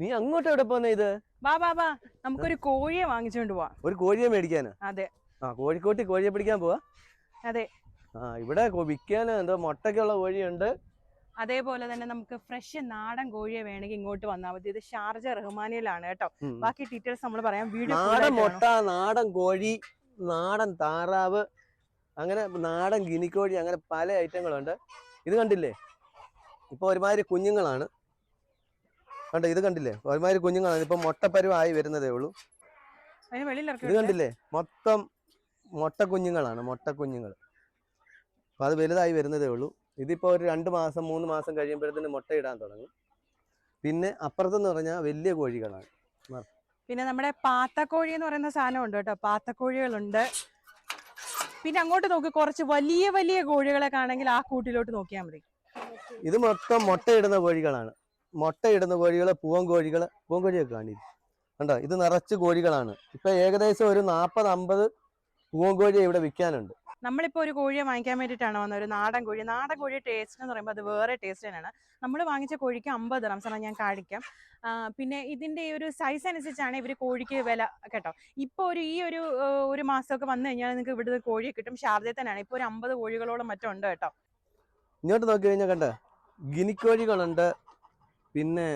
നീ അങ്ങോട്ട് എവിടെ പോന്നെ ഇത്? വാ വാ വാ. നമുക്കൊരു കോഴിയെ വാങ്ങിച്ചുകൊണ്ട് പോവാം. ഒരു കോഴിയെ മേടിക്കാന്? അതെ. ആ കോഴിക്കോട്ടി കോഴിയെ പിടിക്കാൻ പോവാ? അതെ. ആ ഇവിടെ വിൽക്കാൻ എന്തോ മുട്ടയ്ക്കുള്ള കോഴിയുണ്ട്. അതേപോലെ തന്നെ നമുക്ക് ഫ്രഷ് നാടൻ കോഴിയെ വേണമെങ്കിൽ ഇങ്ങോട്ട് വന്നാൽ മതി. ഇത് ഷാർജ റഹ്മാനിയിലാണ് കേട്ടോ. ബാക്കി ഡീറ്റെയിൽസ് നമ്മൾ പറയാം. വീഡിയോ നാടൻ മുട്ട നാടൻ കോഴി നാടൻ താറാവ് അങ്ങനെ നാടൻ ഗിനിക്കോഴി അങ്ങനെ പല ഐറ്റങ്ങളുണ്ട് ഇത് കണ്ടില്ലേ? ഇപ്പൊ ഒരുമാതിരി കുഞ്ഞുങ്ങളാണ്. കണ്ടോ ഇത് കണ്ടില്ലേ? ഒരുമാതിരി കുഞ്ഞുങ്ങളാണ്. ഇപ്പൊ മുട്ടപ്പരുവായി വരുന്നതേ ഉള്ളൂ. ഇത് കണ്ടില്ലേ? മൊത്തം മുട്ട കുഞ്ഞുങ്ങളാണ് മുട്ട കുഞ്ഞുങ്ങൾ അപ്പൊ അത് വലുതായി വരുന്നതേ ഉള്ളൂ. ഇതിപ്പോ ഒരു രണ്ട് മാസം മൂന്ന് മാസം കഴിയുമ്പോഴത്തേന് ഇടാൻ തുടങ്ങും. പിന്നെ അപ്പുറത്തെന്ന് പറഞ്ഞാൽ വലിയ കോഴികളാണ്. പിന്നെ നമ്മുടെ പാത്തക്കോഴി എന്ന് പറയുന്ന സാധനം ഉണ്ട് കേട്ടോ. പാത്തക്കോഴികളുണ്ട്. പിന്നെ അങ്ങോട്ട് നോക്കി കുറച്ച് വലിയ വലിയ കോഴികളെ കാണെങ്കിൽ ആ കൂട്ടിലോട്ട് നോക്കിയാൽ മതി. ഇത് മൊത്തം മുട്ടയിടുന്ന കോഴികളാണ്. മുട്ടയിടുന്ന കോഴികൾ പൂവൻ കോഴികൾ പൂവൻ കോഴിയൊക്കെ കാണിയിരിക്കും കണ്ടോ? ഇത് നിറച്ച് കോഴികളാണ്. ഇപ്പൊ ഏകദേശം ഒരു നാൽപ്പത് അമ്പത് പൂവൻ കോഴി ഇവിടെ വിൽക്കാനുണ്ട്. നമ്മളിപ്പോൾ ഒരു കോഴിയെ വാങ്ങിക്കാൻ വേണ്ടിയിട്ടാണ് വന്നത്. ഒരു നാടൻ കോഴി. നാടൻ കോഴി ടേസ്റ്റ് എന്ന് പറയുമ്പോൾ അത് വേറെ ടേസ്റ്റ് തന്നെയാണ്. നമ്മൾ വാങ്ങിച്ച കോഴിക്ക് അമ്പത് റംസാണ് ഞാൻ കാണിക്കാം. പിന്നെ ഇതിന്റെ ഈ ഒരു സൈസ് അനുസരിച്ചാണ് ഇവർ കോഴിക്ക് വില കേട്ടോ. ഇപ്പോൾ ഒരു ഈ ഒരു ഒരു മാസമൊക്കെ വന്നു കഴിഞ്ഞാൽ നിങ്ങൾക്ക് ഇവിടുത്തെ കോഴിയെ കിട്ടും. ഷാർജയിൽ തന്നെയാണ്. ഇപ്പോൾ ഒരു അമ്പത് കോഴികളോളം മറ്റും ഉണ്ട് കേട്ടോ. ഇങ്ങോട്ട് നോക്കി കഴിഞ്ഞാൽ കണ്ടോ? ഗിനിക്കോഴികളുണ്ട്. പിന്നെ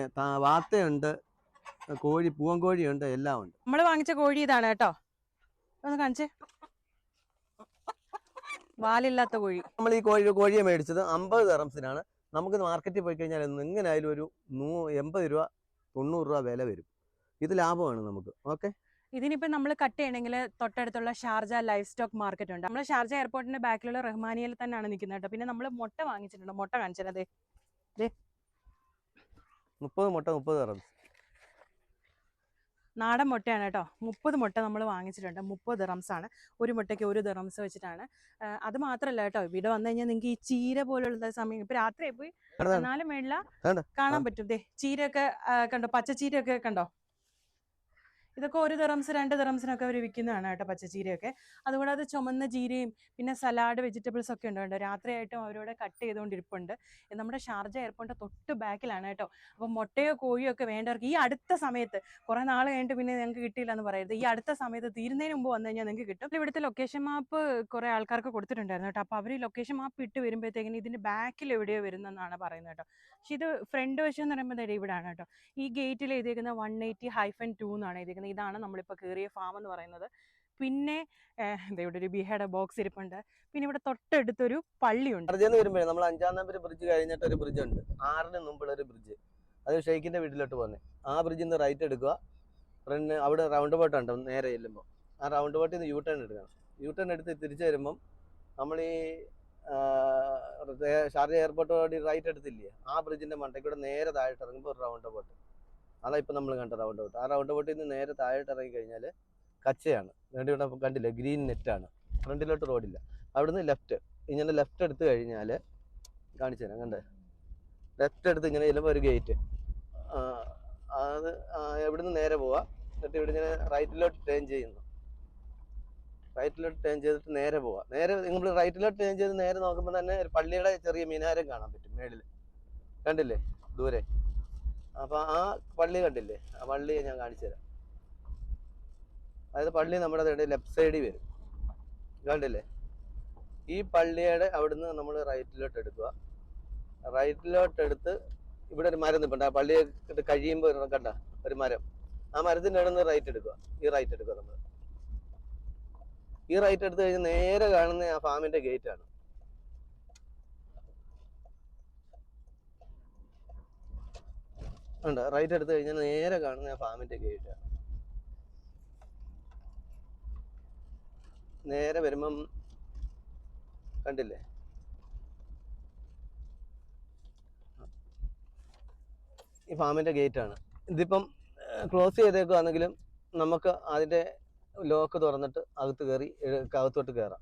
വാത്തയുണ്ട് കോഴി പൂവൻ കോഴിയുണ്ട് എല്ലാം ഉണ്ട് നമ്മൾ വാങ്ങിച്ച കോഴി ഇതാണ് കേട്ടോ. ഒന്ന് കാണിച്ചേ. വാലില്ലാത്ത കോഴി. നമ്മൾ ഈ കോഴി കോഴിയെ മേടിച്ചത് അമ്പത് തെറംസിനാണ് നമുക്ക് മാർക്കറ്റിൽ പോയി കഴിഞ്ഞാൽ എങ്ങനെയായാലും ഒരു നൂ എൺപത് രൂപ തൊണ്ണൂറ് രൂപ വില വരും. ഇത് ലാഭമാണ് നമുക്ക്. ഓക്കെ? ഇതിനിപ്പോ നമ്മൾ കട്ട് ചെയ്യണമെങ്കിൽ തൊട്ടടുത്തുള്ള ഷാർജ ലൈഫ് സ്റ്റോക്ക് മാർക്കറ്റ് ഉണ്ട്. നമ്മൾ ഷാർജ എയർപോർട്ടിന്റെ ബാക്കിലുള്ള റഹ്മാനിയയിൽ തന്നെയാണ് നിൽക്കുന്നത് കേട്ടോ. പിന്നെ നമ്മൾ മുട്ട വാങ്ങിച്ചിട്ടുണ്ട്. മുട്ട കാണിച്ചത് അതെ മുപ്പത് മുട്ട മുപ്പത് തെറംസ് നാടൻ മുട്ടയാണ് കേട്ടോ. മുപ്പത് മുട്ട നമ്മൾ വാങ്ങിച്ചിട്ടുണ്ട്. മുപ്പത് ദിറംസ് ആണ് ഒരു മുട്ടയ്ക്ക് ഒരു ദിറംസ് വെച്ചിട്ടാണ്. അത് മാത്രമല്ല കേട്ടോ. ഇവിടെ വന്നു കഴിഞ്ഞാൽ നിങ്ങൾക്ക് ഈ ചീര പോലുള്ള സമയം ഇപ്പൊ രാത്രി പോയി. എന്നാലും മേളില വേണ്ട. കാണാൻ പറ്റും. ദേ ചീരയൊക്കെ കണ്ടോ കണ്ടോ? പച്ചച്ചീരയൊക്കെ കണ്ടോ? ഇതൊക്കെ ഒരു തെറംസ് രണ്ട് തെറംസിനൊക്കെ അവർ വിൽക്കുന്നതാണ് കേട്ടോ പച്ചച്ചീരയൊക്കെ. അതുകൂടാതെ ചുമന്ന ജീരയും പിന്നെ സലാഡ് വെജിറ്റബിൾസ് ഒക്കെ ഉണ്ട്? കേട്ടോ രാത്രിയായിട്ടും അവരോട് കട്ട് ചെയ്തുകൊണ്ടിരിപ്പുണ്ട് നമ്മുടെ ഷാർജ എയർപോർട്ട് തൊട്ട് ബാക്കിലാണ് കേട്ടോ. അപ്പോൾ മുട്ടയോ കോഴിയോ ഒക്കെ വേണ്ടവർക്ക് ഈ അടുത്ത സമയത്ത് കുറേ നാൾ കഴിഞ്ഞിട്ട് പിന്നെ ഞങ്ങൾക്ക് കിട്ടിയില്ല എന്ന് പറയരുത്. ഈ അടുത്ത സമയത്ത് തീരുന്നതിന് മുമ്പ് വന്നു കഴിഞ്ഞാൽ നിങ്ങൾക്ക് കിട്ടും. ഇവിടുത്തെ ലൊക്കേഷൻ മാപ്പ് കുറേ ആൾക്കാർക്ക് കൊടുത്തിട്ടുണ്ടായിരുന്നു കേട്ടോ. അപ്പോൾ അവർ ലൊക്കേഷൻ മാപ്പ് ഇട്ട് വരുമ്പോഴത്തേക്കിന് ഇതിന്റെ ബാക്കിൽ എവിടെയോ വരുന്നെന്നാണ് പറയുന്നത് കേട്ടോ. പക്ഷേ ഇത് ഫ്രണ്ട് വശം എന്ന് പറയുമ്പോൾ ഇവിടെയാണ് കേട്ടോ. ഈ ഗേറ്റിൽ എഴുതിയിരിക്കുന്ന വൺ എയ്റ്റി ഹൈഫൻ ടു എന്നാണ് എഴുതിയിരിക്കുന്നത് ഇതാണ് നമ്മളിപ്പോൾ കയറിയ ഫാം എന്ന് പറയുന്നത്. പിന്നെ ഇവിടെ ഒരു ബിഹയുടെ ബോക്സ് ഇരിപ്പുണ്ട്. പിന്നെ ഇവിടെ തൊട്ടടുത്തൊരു പള്ളിയുണ്ട്. വരുമ്പോഴേ നമ്മൾ അഞ്ചാം നമ്പർ ബ്രിഡ്ജ് കഴിഞ്ഞിട്ട് ഒരു ബ്രിഡ്ജ് ഉണ്ട്. ആറിന് മുമ്പുള്ള ഒരു ബ്രിഡ്ജ് അത് ഷെയ്ഖിന്റെ വീട്ടിലോട്ട് പോകുന്നത് ആ ബ്രിഡ്ജിൽ നിന്ന് റൈറ്റ് എടുക്കുക. ഫ്രണ്ട് അവിടെ റൗണ്ട് ബോട്ട് ഉണ്ട് നേരെ ചെല്ലുമ്പോൾ ആ റൗണ്ട് ബോട്ടിൽ നിന്ന് യൂ ടേൺ എടുക്കണം. യൂ ടേൺ എടുത്ത് തിരിച്ചു വരുമ്പം നമ്മൾ ഈ ഷാർജ എയർപോർട്ട് റൈറ്റ് എടുത്തില്ലേ? ആ ബ്രിഡ്ജിന്റെ മണ്ടയ്ക്കൂടെ നേരെ താഴെ ഇറങ്ങുമ്പോൾ ഒരു റൗണ്ട് ബോട്ട് അതാ ഇപ്പം നമ്മൾ കണ്ട റൗണ്ട് ഔട്ട് ആ റൗണ്ട് ഔട്ടിൽ നിന്ന് നേരെ താഴോട്ട് ഇറങ്ങി കഴിഞ്ഞാൽ കച്ചയാണ്. വേണ്ടി ഇവിടെ കണ്ടില്ല? ഗ്രീൻ നെറ്റാണ് ഫ്രണ്ടിലോട്ട് റോഡില്ല അവിടുന്ന് ലെഫ്റ്റ് ഇങ്ങനെ ലെഫ്റ്റ് എടുത്ത് കഴിഞ്ഞാൽ കാണിച്ചു തരാം. കണ്ടേ? ലെഫ്റ്റ് എടുത്ത് ഇങ്ങനെ ചെല്ലുമ്പോൾ ഒരു ഗേറ്റ് അത് എവിടുന്ന് നേരെ പോവാ? എന്നിട്ട് ഇവിടെ ഇങ്ങനെ റൈറ്റിലോട്ട് ടേൺ ചെയ്യുന്നു. റൈറ്റിലോട്ട് ടേൺ ചെയ്തിട്ട് നേരെ പോവാ. നേരെ നിങ്ങൾ റൈറ്റിലോട്ട് ടേൺ ചെയ്ത് നേരെ നോക്കുമ്പോൾ തന്നെ ഒരു പള്ളിയുടെ ചെറിയ മിനാരം കാണാൻ പറ്റും മേളിൽ കണ്ടില്ലേ? ദൂരെ. അപ്പൊ ആ പള്ളി കണ്ടില്ലേ? ആ പള്ളി ഞാൻ കാണിച്ചു തരാം. അതായത് പള്ളി നമ്മുടെ ലെഫ്റ്റ് സൈഡിൽ വരും. കണ്ടില്ലേ? ഈ പള്ളിയുടെ അവിടുന്ന് നമ്മൾ റൈറ്റിലോട്ട് എടുക്കുക. റൈറ്റിലോട്ട് എടുത്ത് ഇവിടെ ഒരു മരം നിൽപ്പുണ്ട് ആ പള്ളി കഴിയുമ്പോൾ കണ്ട ഒരു മരം. ആ മരത്തിന്റെ അവിടെ നിന്ന് റൈറ്റ് എടുക്കുക. ഈ റൈറ്റ് എടുക്കുക നമ്മൾ. ഈ റൈറ്റ് എടുത്ത് കഴിഞ്ഞ് നേരെ കാണുന്ന ആ ഫാമിന്റെ ഗേറ്റ് ഉണ്ട്. റൈറ്റ് എടുത്തു കഴിഞ്ഞാൽ നേരെ കാണുന്ന ഫാമിന്റെ ഗേറ്റ് നേരെ വരുമ്പം കണ്ടില്ലേ? ഈ ഫാമിന്റെ ഗേറ്റ് ആണ്. ഇതിപ്പം ക്ലോസ് ചെയ്തേക്കുവാണെങ്കിലും നമുക്ക് അതിന്റെ ലോക്ക് തുറന്നിട്ട് അകത്ത് കയറി അകത്തോട്ട് കയറാം